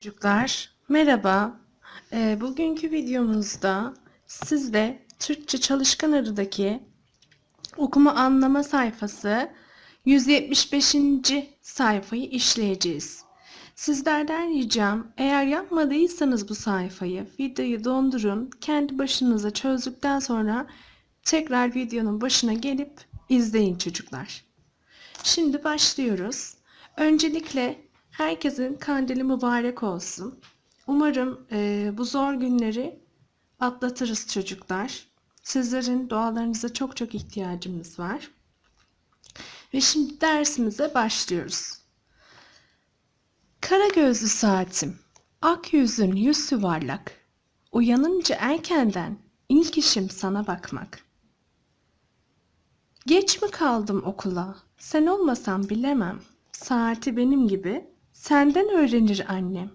Çocuklar, merhaba. Ee, bugünkü videomuzda sizle Türkçe Çalışkan Arı'daki okuma anlama sayfası 175. sayfayı işleyeceğiz. Sizlerden ricam eğer yapmadıysanız bu sayfayı videoyu dondurun, kendi başınıza çözdükten sonra tekrar videonun başına gelip izleyin çocuklar. Şimdi başlıyoruz. Öncelikle herkesin kandili mübarek olsun. Umarım e, bu zor günleri atlatırız çocuklar. Sizlerin dualarınıza çok çok ihtiyacımız var. Ve şimdi dersimize başlıyoruz. Kara gözlü saatim, ak yüzün yüz yuvarlak. Uyanınca erkenden ilk işim sana bakmak. Geç mi kaldım okula? Sen olmasan bilemem. Saati benim gibi senden öğrenir annem.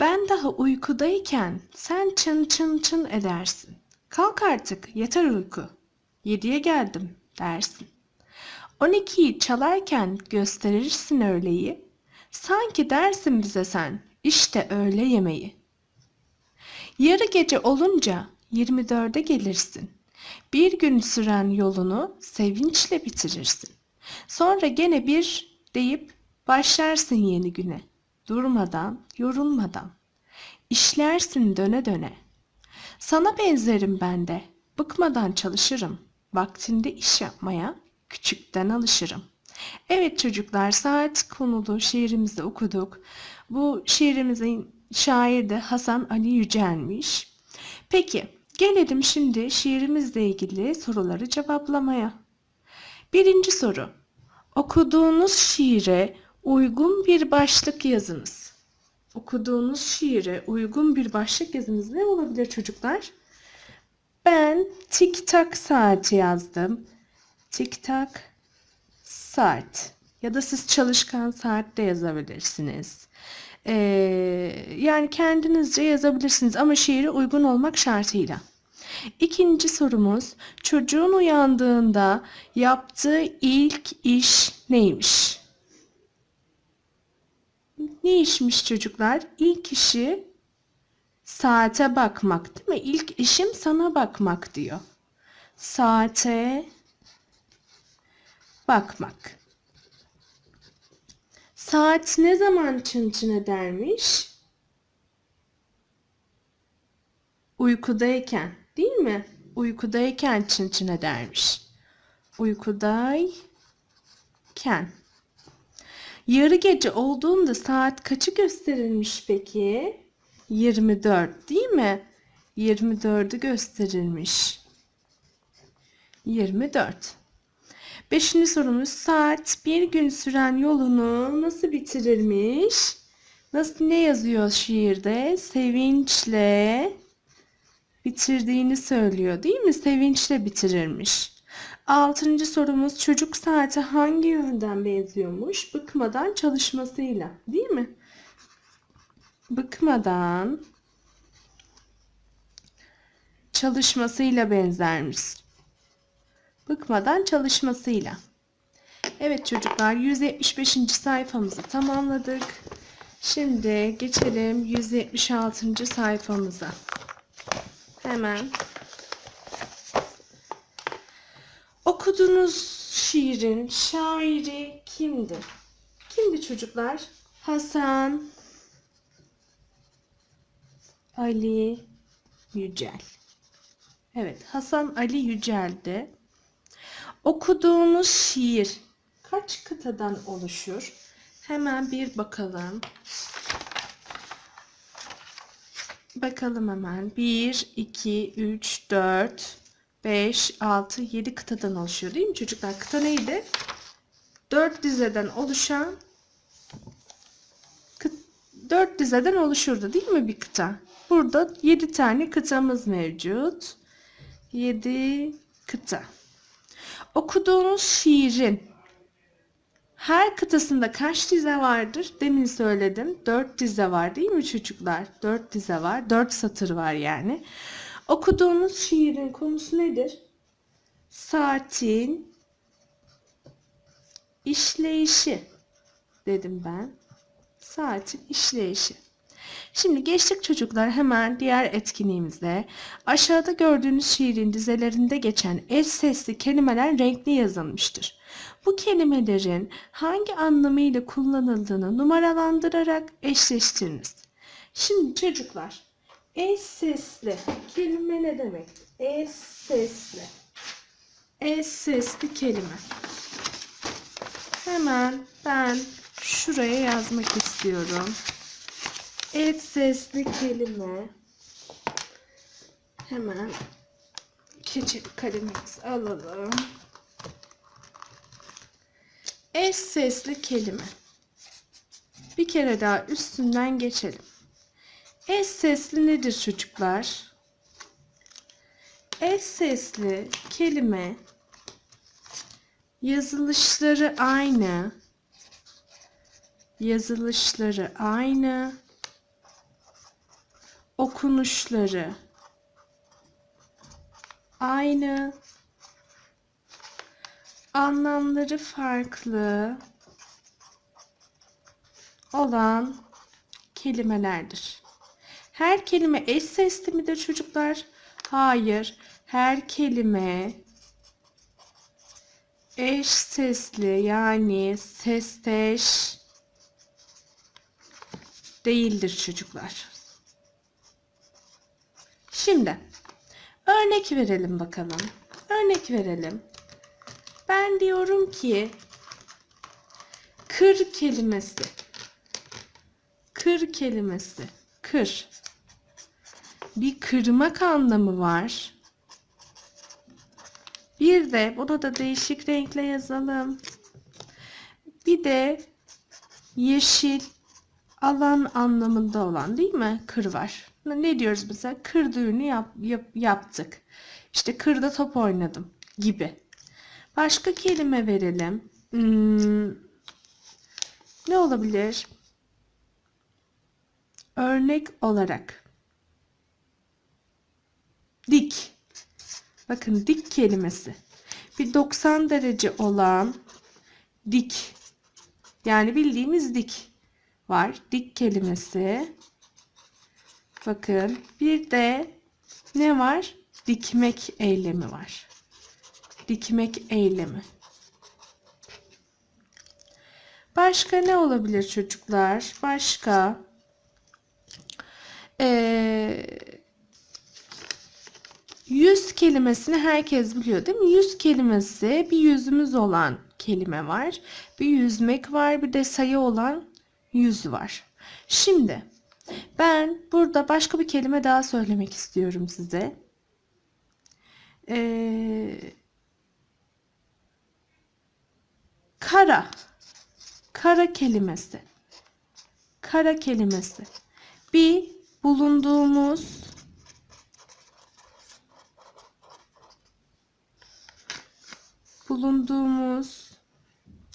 Ben daha uykudayken sen çın çın çın edersin. Kalk artık yeter uyku. Yediye geldim dersin. On ikiyi çalarken gösterirsin öğleyi. Sanki dersin bize sen işte öğle yemeği. Yarı gece olunca 24'e gelirsin. Bir gün süren yolunu sevinçle bitirirsin. Sonra gene bir deyip başlarsın yeni güne. Durmadan, yorulmadan. İşlersin döne döne. Sana benzerim ben de. Bıkmadan çalışırım. Vaktinde iş yapmaya küçükten alışırım. Evet çocuklar saat konulu şiirimizi okuduk. Bu şiirimizin şairi de Hasan Ali Yücel'miş. Peki gelelim şimdi şiirimizle ilgili soruları cevaplamaya. Birinci soru. Okuduğunuz şiire uygun bir başlık yazınız. Okuduğunuz şiire uygun bir başlık yazınız. Ne olabilir çocuklar? Ben tik tak saati yazdım. Tik tak saat. Ya da siz çalışkan saat de yazabilirsiniz. Ee, yani kendinizce yazabilirsiniz ama şiire uygun olmak şartıyla. İkinci sorumuz çocuğun uyandığında yaptığı ilk iş neymiş? Ne işmiş çocuklar? İlk işi saate bakmak değil mi? İlk işim sana bakmak diyor. Saate bakmak. Saat ne zaman çın çın edermiş? Uykudayken, değil mi? Uykudayken çın çın edermiş. Uykudayken. Yarı gece olduğunda saat kaçı gösterilmiş peki? 24 değil mi? 24'ü gösterilmiş. 24. Beşinci sorumuz saat bir gün süren yolunu nasıl bitirirmiş? Nasıl ne yazıyor şiirde? Sevinçle bitirdiğini söylüyor değil mi? Sevinçle bitirirmiş. Altıncı sorumuz çocuk saati hangi yönden benziyormuş? Bıkmadan çalışmasıyla değil mi? Bıkmadan çalışmasıyla benzermiş. Bıkmadan çalışmasıyla. Evet çocuklar 175. sayfamızı tamamladık. Şimdi geçelim 176. sayfamıza. Hemen okuduğunuz şiirin şairi kimdi? Kimdi çocuklar? Hasan Ali Yücel. Evet, Hasan Ali Yücel'di. Okuduğunuz şiir kaç kıtadan oluşur? Hemen bir bakalım. Bakalım hemen. 1, 2, 3, 4, 5, 6, 7 kıtadan oluşuyor değil mi çocuklar? Kıta neydi? 4 dizeden oluşan 4 dizeden oluşurdu değil mi bir kıta? Burada 7 tane kıtamız mevcut. 7 kıta. Okuduğunuz şiirin her kıtasında kaç dize vardır? Demin söyledim. 4 dize var değil mi çocuklar? 4 dize var. 4 satır var yani. Okuduğunuz şiirin konusu nedir? Saatin işleyişi dedim ben. Saatin işleyişi. Şimdi geçtik çocuklar hemen diğer etkinliğimize. Aşağıda gördüğünüz şiirin dizelerinde geçen eş sesli kelimeler renkli yazılmıştır. Bu kelimelerin hangi anlamıyla kullanıldığını numaralandırarak eşleştiriniz. Şimdi çocuklar eş sesli kelime ne demek? Eş sesli. Eş sesli kelime. Hemen ben şuraya yazmak istiyorum. Et sesli kelime. Hemen keçeli kalemimizi alalım. Eş sesli kelime. Bir kere daha üstünden geçelim. Eş sesli nedir çocuklar? Eş sesli kelime yazılışları aynı. Yazılışları aynı. Okunuşları aynı. Anlamları farklı olan kelimelerdir. Her kelime eş sesli midir çocuklar? Hayır. Her kelime eş sesli yani sesteş değildir çocuklar. Şimdi örnek verelim bakalım. Örnek verelim. Ben diyorum ki kır kelimesi. Kır kelimesi. Kır. Bir kırmak anlamı var. Bir de buna da değişik renkle yazalım. Bir de yeşil alan anlamında olan değil mi? Kır var. Ne diyoruz mesela? Kır düğünü yap, yap, yaptık. İşte kırda top oynadım gibi. Başka kelime verelim. Hmm, ne olabilir? Örnek olarak. Dik. Bakın dik kelimesi. Bir 90 derece olan dik. Yani bildiğimiz dik var. Dik kelimesi. Bakın bir de ne var? Dikmek eylemi var. Dikmek eylemi. Başka ne olabilir çocuklar? Başka ee, yüz kelimesini herkes biliyor değil mi? Yüz kelimesi bir yüzümüz olan kelime var. Bir yüzmek var. Bir de sayı olan yüz var. Şimdi ben burada başka bir kelime daha söylemek istiyorum size. Ee, kara. Kara kelimesi. Kara kelimesi. Bir bulunduğumuz bulunduğumuz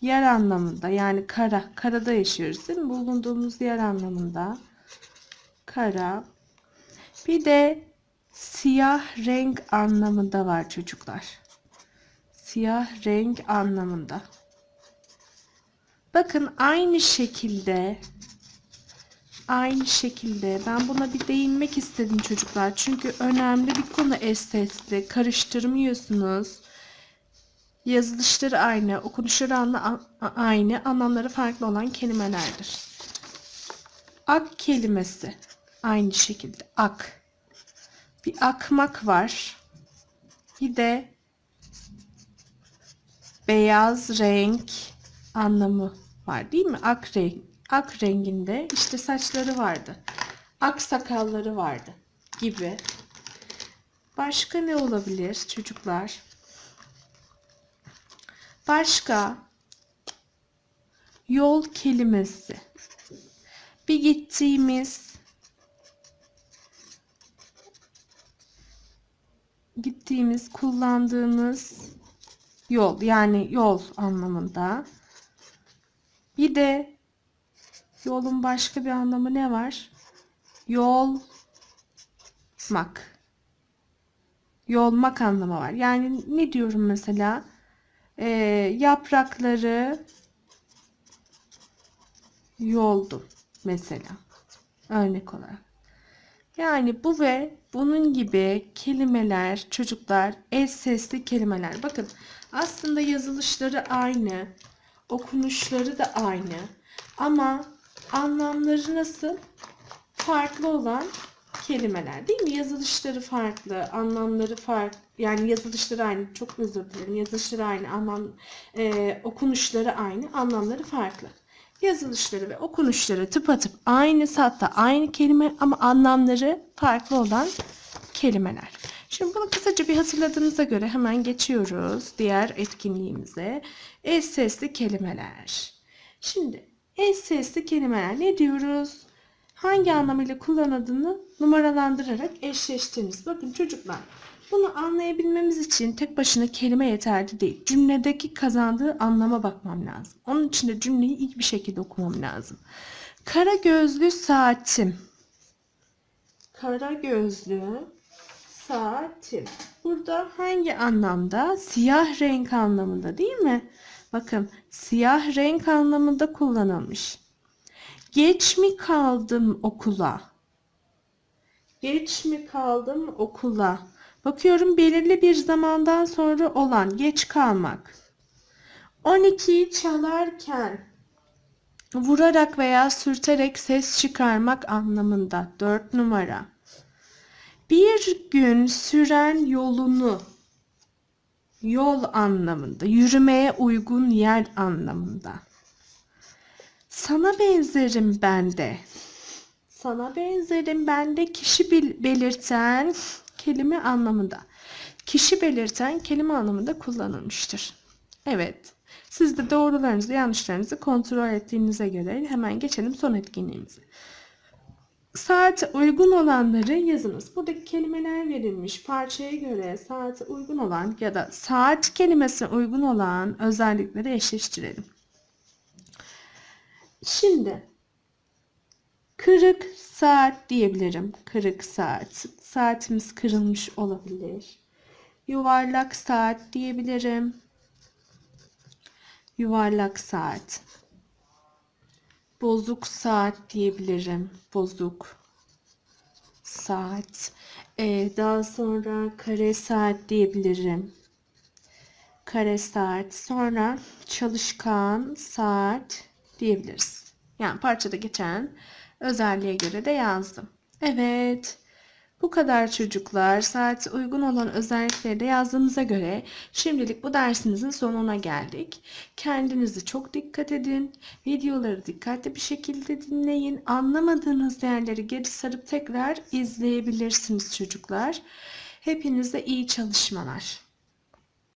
yer anlamında yani kara, karada yaşıyoruz değil mi? Bulunduğumuz yer anlamında kara. Bir de siyah renk anlamında var çocuklar. Siyah renk anlamında. Bakın aynı şekilde aynı şekilde ben buna bir değinmek istedim çocuklar. Çünkü önemli bir konu estesli. Karıştırmıyorsunuz. Yazılışları aynı, okunuşları aynı, anlamları farklı olan kelimelerdir. Ak kelimesi aynı şekilde ak. Bir akmak var. Bir de beyaz renk anlamı var değil mi? Ak renk. Ak renginde işte saçları vardı. Ak sakalları vardı gibi. Başka ne olabilir çocuklar? Başka yol kelimesi. Bir gittiğimiz gittiğimiz kullandığımız yol yani yol anlamında. Bir de yolun başka bir anlamı ne var? Yolmak. Yolmak anlamı var. Yani ne diyorum mesela? Ee, yaprakları yoldum mesela. Örnek olarak. Yani bu ve bunun gibi kelimeler çocuklar eş sesli kelimeler. Bakın aslında yazılışları aynı, okunuşları da aynı ama anlamları nasıl? Farklı olan kelimeler değil mi? Yazılışları farklı, anlamları farklı. Yani yazılışları aynı. Çok özür dilerim. Yazılışları aynı, anlam e, okunuşları aynı, anlamları farklı. Yazılışları ve okunuşları tıpatıp aynı hatta aynı kelime ama anlamları farklı olan kelimeler. Şimdi bunu kısaca bir hatırladığınıza göre hemen geçiyoruz diğer etkinliğimize. Eş sesli kelimeler. Şimdi eş sesli kelimeler ne diyoruz? Hangi anlamıyla kullanıldığını numaralandırarak eşleştiriniz. Bakın çocuklar bunu anlayabilmemiz için tek başına kelime yeterli değil. Cümledeki kazandığı anlama bakmam lazım. Onun için de cümleyi iyi bir şekilde okumam lazım. Kara gözlü saatim. Kara gözlü saatim. Burada hangi anlamda? Siyah renk anlamında değil mi? Bakın siyah renk anlamında kullanılmış. Geç mi kaldım okula? Geç mi kaldım okula? Bakıyorum belirli bir zamandan sonra olan geç kalmak. 12'yi çalarken vurarak veya sürterek ses çıkarmak anlamında 4 numara. Bir gün süren yolunu yol anlamında, yürümeye uygun yer anlamında. Sana benzerim ben de. Sana benzerim ben de kişi belirten kelime anlamında. Kişi belirten kelime anlamında kullanılmıştır. Evet. Siz de doğrularınızı yanlışlarınızı kontrol ettiğinize göre hemen geçelim son etkinliğimize. Saate uygun olanları yazınız. Buradaki kelimeler verilmiş. Parçaya göre saate uygun olan ya da saat kelimesine uygun olan özellikleri eşleştirelim. Şimdi kırık saat diyebilirim. Kırık saat. Saatimiz kırılmış olabilir. Yuvarlak saat diyebilirim. Yuvarlak saat. Bozuk saat diyebilirim. Bozuk saat. Ee, daha sonra kare saat diyebilirim. Kare saat. Sonra çalışkan saat diyebiliriz. Yani parçada geçen özelliğe göre de yazdım. Evet. Bu kadar çocuklar. Saate uygun olan özellikleri de yazdığımıza göre şimdilik bu dersimizin sonuna geldik. Kendinize çok dikkat edin. Videoları dikkatli bir şekilde dinleyin. Anlamadığınız yerleri geri sarıp tekrar izleyebilirsiniz çocuklar. Hepinize iyi çalışmalar.